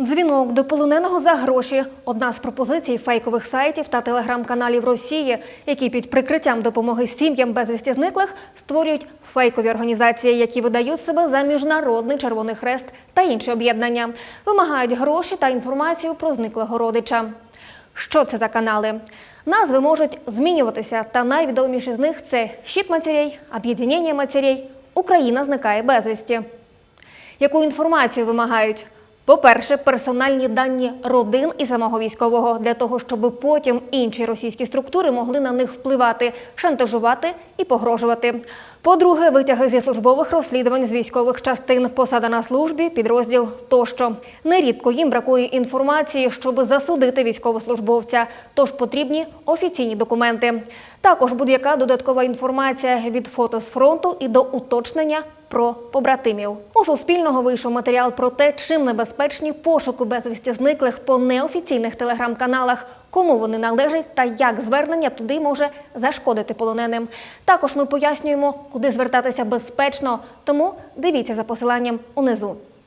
Дзвінок до полоненого за гроші одна з пропозицій фейкових сайтів та телеграм-каналів Росії, які під прикриттям допомоги сім'ям безвісті зниклих створюють фейкові організації, які видають себе за міжнародний Червоний Хрест та інші об'єднання, вимагають гроші та інформацію про зниклого родича. Що це за канали? Назви можуть змінюватися, та найвідоміші з них це щит матерей, об'єднання матерей, Україна зникає безвісті. Яку інформацію вимагають? По-перше, персональні дані родин і самого військового для того, щоб потім інші російські структури могли на них впливати, шантажувати і погрожувати. По-друге, витяги зі службових розслідувань з військових частин, посада на службі, підрозділ тощо. Нерідко їм бракує інформації, щоб засудити військовослужбовця, тож потрібні офіційні документи. Також будь-яка додаткова інформація від фото з фронту і до уточнення про побратимів. У Суспільного вийшов матеріал про те, чим небезпечні пошуки безвісті зниклих по неофіційних телеграм-каналах, кому вони належать та як звернення туди може зашкодити полоненим. Також ми пояснюємо, куди звертатися безпечно, тому дивіться за посиланням унизу.